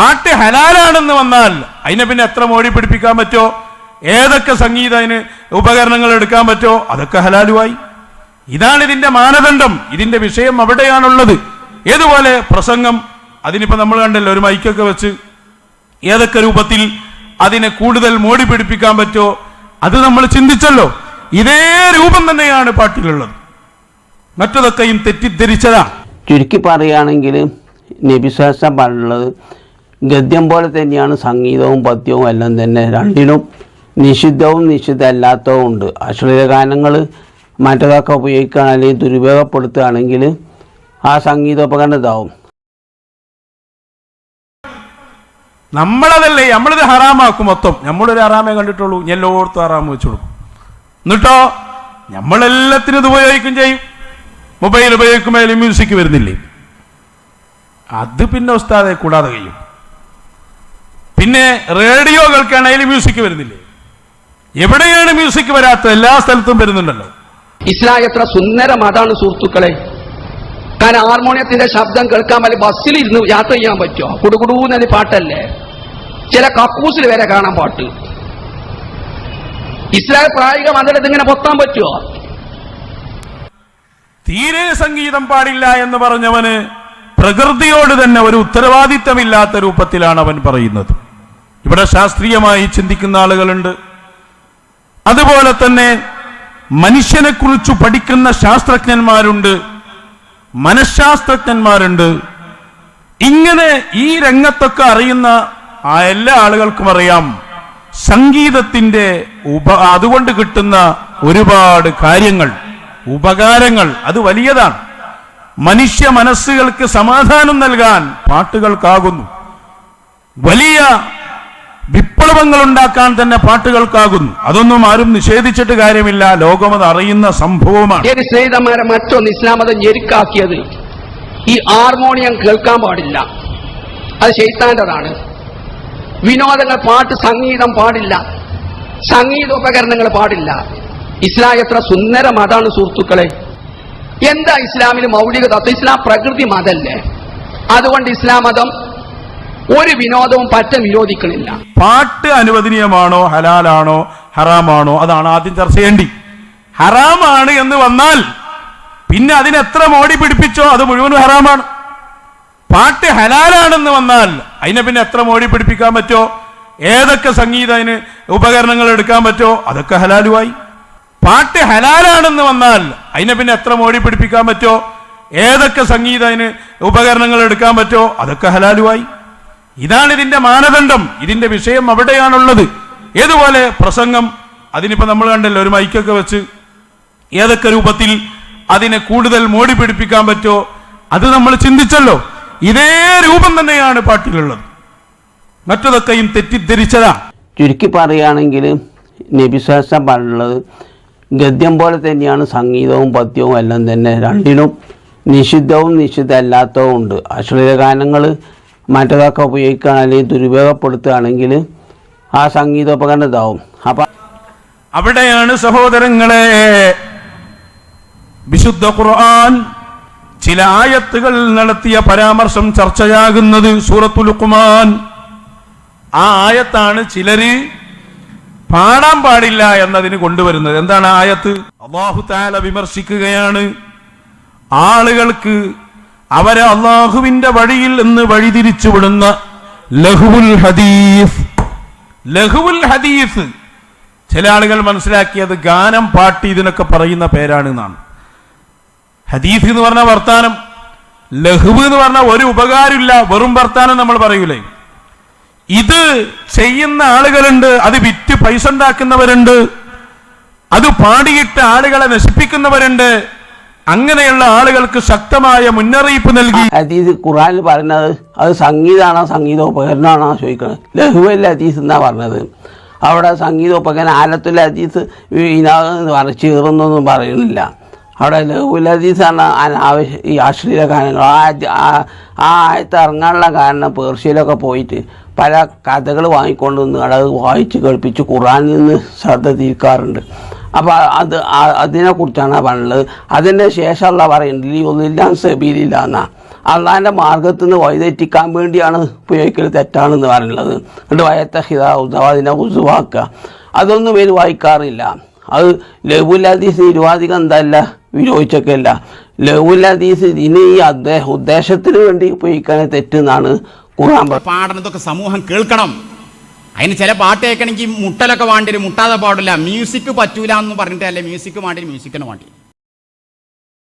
പാട്ട് ഹലാലാണെന്ന് വന്നാൽ അതിനെ പിന്നെ എത്ര മോടി പിടിപ്പിക്കാൻ പറ്റോ ഏതൊക്കെ സംഗീത അതിന് ഉപകരണങ്ങൾ എടുക്കാൻ പറ്റോ അതൊക്കെ ഹലാലുമായി. ഇതാണ് ഇതിന്റെ മാനദണ്ഡം. ഇതിന്റെ വിഷയം അവിടെയാണുള്ളത്. ഏതുപോലെ പ്രസംഗം അതിനിപ്പോ നമ്മൾ കണ്ടല്ലോ ഒരു മൈക്കൊക്കെ വെച്ച് ഏതൊക്കെ രൂപത്തിൽ അതിനെ കൂടുതൽ മോടി പിടിപ്പിക്കാൻ പറ്റോ അത് നമ്മൾ ചിന്തിച്ചല്ലോ. ഇതേ രൂപം തന്നെയാണ് പാട്ടിലുള്ളത്. മറ്റതൊക്കെയും തെറ്റിദ്ധരിച്ചതാ. ചുരുക്കി പറയുകയാണെങ്കിൽ നബിസാസ പറഞ്ഞുള്ളത് ഗദ്യം പോലെ തന്നെയാണ് സംഗീതവും പദ്യവും എല്ലാം തന്നെ രണ്ടിനും നിഷിദ്ധവും നിഷിദ്ധമല്ലാത്തതും ഉണ്ട്. അശ്ലീല ഗാനങ്ങൾ മറ്റതൊക്കെ ഉപയോഗിക്കുകയാണ് അല്ലെങ്കിൽ ദുരുപയോഗപ്പെടുത്തുകയാണെങ്കിൽ ആ സംഗീതോപകരണം ഇതാവും നമ്മളതല്ലേ നമ്മളിത് ഹറാമാക്കും മൊത്തം. നമ്മളൊരു ഹറാമേ കണ്ടിട്ടുള്ളൂ. എല്ലായിടത്തും ഹറാമ് വെച്ചു കൊടുക്കും. എന്നിട്ടോ നമ്മളെല്ലാത്തിനും ഇത് ഉപയോഗിക്കും ചെയ്യും. മൊബൈൽ ഉപയോഗിക്കുമ്പോൾ മ്യൂസിക് വരുന്നില്ലേ? അത് പിന്നെ ഉസ്താദെ കൂടാതെ കഴിയും. പിന്നെ റേഡിയോ കേൾക്കുകയാണെങ്കിൽ മ്യൂസിക് വരുന്നില്ലേ? എവിടെയാണ് മ്യൂസിക് വരാത്ത എല്ലാ സ്ഥലത്തും വരുന്നുണ്ടല്ലോ. ഇസ്ലാം എത്ര സുന്ദര അതാണ് സുഹൃത്തുക്കളെ. കാരണം ഹാർമോണിയത്തിന്റെ ശബ്ദം കേൾക്കാൻ പറ്റില്ല ബസ്സിൽ ഇരുന്ന് യാത്ര ചെയ്യാൻ പറ്റുമോ? കുടുകുടൂന്നൊരു പാട്ടല്ലേ? ചില കക്കൂസിൽ വരെ കാണാൻ പാട്ട്. ഇസ്ലാം പ്രായോഗിക മതത്തിൽ ഇങ്ങനെ പൊത്താൻ പറ്റുമോ? തീരെ സംഗീതം പാടില്ല എന്ന് പറഞ്ഞവന് പ്രകൃതിയോട് തന്നെ ഒരു ഉത്തരവാദിത്തമില്ലാത്ത രൂപത്തിലാണ് അവൻ പറയുന്നത്. ഇവിടെ ശാസ്ത്രീയമായി ചിന്തിക്കുന്ന ആളുകളുണ്ട്. അതുപോലെ തന്നെ മനുഷ്യനെ കുറിച്ച് പഠിക്കുന്ന ശാസ്ത്രജ്ഞന്മാരുണ്ട്. മനഃശാസ്ത്രജ്ഞന്മാരുണ്ട്. ഇങ്ങനെ ഈ രംഗത്തൊക്കെ അറിയുന്ന ആ എല്ലാ ആളുകൾക്കും അറിയാം. സംഗീതത്തിന്റെ ഉപ അതുകൊണ്ട് കിട്ടുന്ന ഒരുപാട് കാര്യങ്ങൾ ഉപകാരങ്ങൾ അത് വലിയതാണ്. മനുഷ്യ മനസ്സുകൾക്ക് സമാധാനം നൽകാൻ പാട്ടുകൾക്കാകുന്നു. വലിയ വിപ്ലവങ്ങൾ ഉണ്ടാക്കാൻ തന്നെ പാട്ടുകൾക്കാകുന്നു. അതൊന്നും ആരും നിഷേധിച്ചിട്ട് കാര്യമില്ല. ലോകം അത് അറിയുന്ന സംഭവമാണ്. സ്നേഹിതന്മാരെ മറ്റൊന്ന് ഇസ്ലാം മതം ഞെരുക്കാക്കിയത് ഈ ഹാർമോണിയം കേൾക്കാൻ പാടില്ല. അത് ശൈത്താന്റെതാണ്. വിനോദങ്ങൾ പാട്ട് സംഗീതം പാടില്ല. സംഗീതോപകരണങ്ങൾ പാടില്ല. ഇസ്ലാം എത്ര സുന്ദര മതാണ് സുഹൃത്തുക്കളെ. എന്താ ഇസ്ലാമിന് മൗലിക തത്വം ഇസ്ലാം പ്രകൃതി മതല്ലേ? അതുകൊണ്ട് ഇസ്ലാം മതം ഒരു വിനോദവും പറ്റ വിരോധിക്കണില്ല പാട്ട് അനുവദനീയമാണോ ഹലാലാണോ ഹറാമാണോ? അതാണ് ആദ്യം ചർച്ച ചെയ്യേണ്ടി. ഹറാമാണ് എന്ന് വന്നാൽ പിന്നെ അതിനെത്ര മോടി പിടിപ്പിച്ചോ അത് മുഴുവനും ഹറാമാണ്. പാട്ട് ഹലാലാണെന്ന് വന്നാൽ അതിനെ പിന്നെ എത്ര മോടി പിടിപ്പിക്കാൻ പറ്റോ? ഏതൊക്കെ സംഗീത അതിന് ഉപകരണങ്ങൾ എടുക്കാൻ പറ്റോ? അതൊക്കെ ഹലാലുമായി. പാട്ട് ഹലാലാണെന്ന് വന്നാൽ അതിനെ പിന്നെ എത്ര മോടി പിടിപ്പിക്കാൻ പറ്റോ? ഏതൊക്കെ സംഗീത അതിന് ഉപകരണങ്ങൾ എടുക്കാൻ പറ്റോ? അതൊക്കെ ഹലാലുമായി. ഇതാണ് ഇതിന്റെ മാനദണ്ഡം. ഇതിന്റെ വിഷയം അവിടെയാണുള്ളത്. ഏതുപോലെ പ്രസംഗം അതിനിപ്പോ നമ്മൾ കണ്ടല്ലോ ഒരു മൈക്കൊക്കെ വെച്ച് ഏതൊക്കെ രൂപത്തിൽ അതിനെ കൂടുതൽ മോടി പിടിപ്പിക്കാൻ പറ്റുമോ അത് നമ്മൾ ചിന്തിച്ചല്ലോ. ഇതേ രൂപം തന്നെയാണ് പാട്ടിലുള്ളത്. മറ്റതൊക്കെയും തെറ്റിദ്ധരിച്ചതാ. ചുരുക്കി പറയുകയാണെങ്കിൽ നബിശ്വാസം പാടുള്ളത് ഗദ്യം പോലെ തന്നെയാണ് സംഗീതവും പദ്യവും എല്ലാം തന്നെ രണ്ടിനും നിഷിദ്ധവും നിഷിദ്ധമല്ലാത്തതും ഉണ്ട്. അശ്ലീല ഗാനങ്ങൾ മറ്റതൊക്കെ ഉപയോഗിക്കുകയാണ് അല്ലെങ്കിൽ ദുരുപയോഗപ്പെടുത്തുകയാണെങ്കിൽ ആ സംഗീതോപകരണം ഇതാവും അപ്പം അവിടെയാണ് സഹോദരങ്ങളെ വിശുദ്ധ ഖുർആൻ ചില ആയത്തുകൾ നടത്തിയ പരാമർശം ചർച്ചയാകുന്നത് സൂറത്തുൽ ലുഖ്മാൻ. ആ ആയത്താണ് ചിലര് പാടാൻ പാടില്ല എന്നതിന് കൊണ്ടുവരുന്നത്. എന്താണ് ആയത്ത്? അള്ളാഹു താല വിമർശിക്കുകയാണ്. ആളുകൾക്ക് അവരെ അള്ളാഹുവിന്റെ വഴിയിൽ നിന്ന് വഴിതിരിച്ചുവിടുന്ന ലഹുവുൽ ഹദീസ്. ലഹുവുൽ ഹദീസ്. ചില ആളുകൾ മനസ്സിലാക്കിയത് ഗാനം പാട്ട് ഇതിനൊക്കെ പറയുന്ന പേരാണ് എന്നാണ്. ഹദീഫ് എന്ന് പറഞ്ഞ വർത്താനം. ലഹുവ് എന്ന് പറഞ്ഞ ഒരു ഉപകാരമില്ല വെറും വർത്താനം നമ്മൾ പറയൂലേ. ഇത് ചെയ്യുന്ന ആളുകളുണ്ട് അത് വിറ്റ് പൈസ ഉണ്ടാക്കുന്നവരുണ്ട് അത് പാടിയിട്ട് ആളുകളെ നശിപ്പിക്കുന്നവരുണ്ട്. അങ്ങനെയുള്ള ആളുകൾക്ക് ശക്തമായ മുന്നറിയിപ്പ് നൽകി. അതീസ് ഖുറാനിൽ പറഞ്ഞത് അത് സംഗീതമാണോ സംഗീതോപകരണമാണോ ചോദിക്കുന്നത്. ലഹുവല്ല അതീസ് എന്നാ പറഞ്ഞത്. അവിടെ സംഗീതോപകരണം ആലത്തുൽ ഹദീസ് ഇതിനകത്ത് പറഞ്ഞ് ചീറുന്നൊന്നും പറയുന്നില്ല. അവിടെ ലഹുൽ ഹദീസാണ് അനാവശ്യ ഈ അശ്ലീല ഗാനങ്ങൾ ആ ആ- ആയത്ത് ഇറങ്ങാനുള്ള കാരണം പേർഷ്യയിലൊക്കെ പോയിട്ട് പല കഥകൾ വാങ്ങിക്കൊണ്ട് വന്ന് അത് വായിച്ച് കേൾപ്പിച്ച് ഖുറാനിൽ നിന്ന് ശ്രദ്ധ തിരിക്കാറുണ്ട്. അപ്പോൾ അത് അതിനെക്കുറിച്ചാണ് പറഞ്ഞത്. അതിന്റെ ശേഷമുള്ള പറയുന്നത് ഈ ഒന്നില്ലാൻ സെബീലില്ല എന്നാ അള്ളാഹിന്റെ മാർഗത്തിൽ നിന്ന് വഴിതെറ്റിക്കാൻ വേണ്ടിയാണ് ഉപയോഗിക്കൽ തെറ്റാണെന്ന് പറയുന്നത് എന്നിട്ട് വയത്ത ഹിതാവുദ്ധ അതിനെ ഉസുവാക്കുക അതൊന്നും പേര് വായിക്കാറില്ല. അത് ലഘുലദീസ് നിരുവാധികം എന്തല്ല? വിരോധിച്ചൊക്കെയല്ല ലഘുലദീസ് ഇനി ഈ അദ്ദേഹ ഉദ്ദേശത്തിന് വേണ്ടി ഉപയോഗിക്കാൻ തെറ്റെന്നാണ് ഖുർആൻ പാടുന്നതൊക്കെ സമൂഹം കേൾക്കണം. അതിന് ചില പാട്ട് കേൾക്കണമെങ്കിൽ മുട്ടലൊക്കെ വേണ്ടി വരും മുട്ടാതെ പാടില്ല. മ്യൂസിക് പറ്റൂല എന്ന് പറഞ്ഞിട്ടല്ലേ മ്യൂസിക് വേണ്ടി മ്യൂസിക്കിന് വേണ്ടി.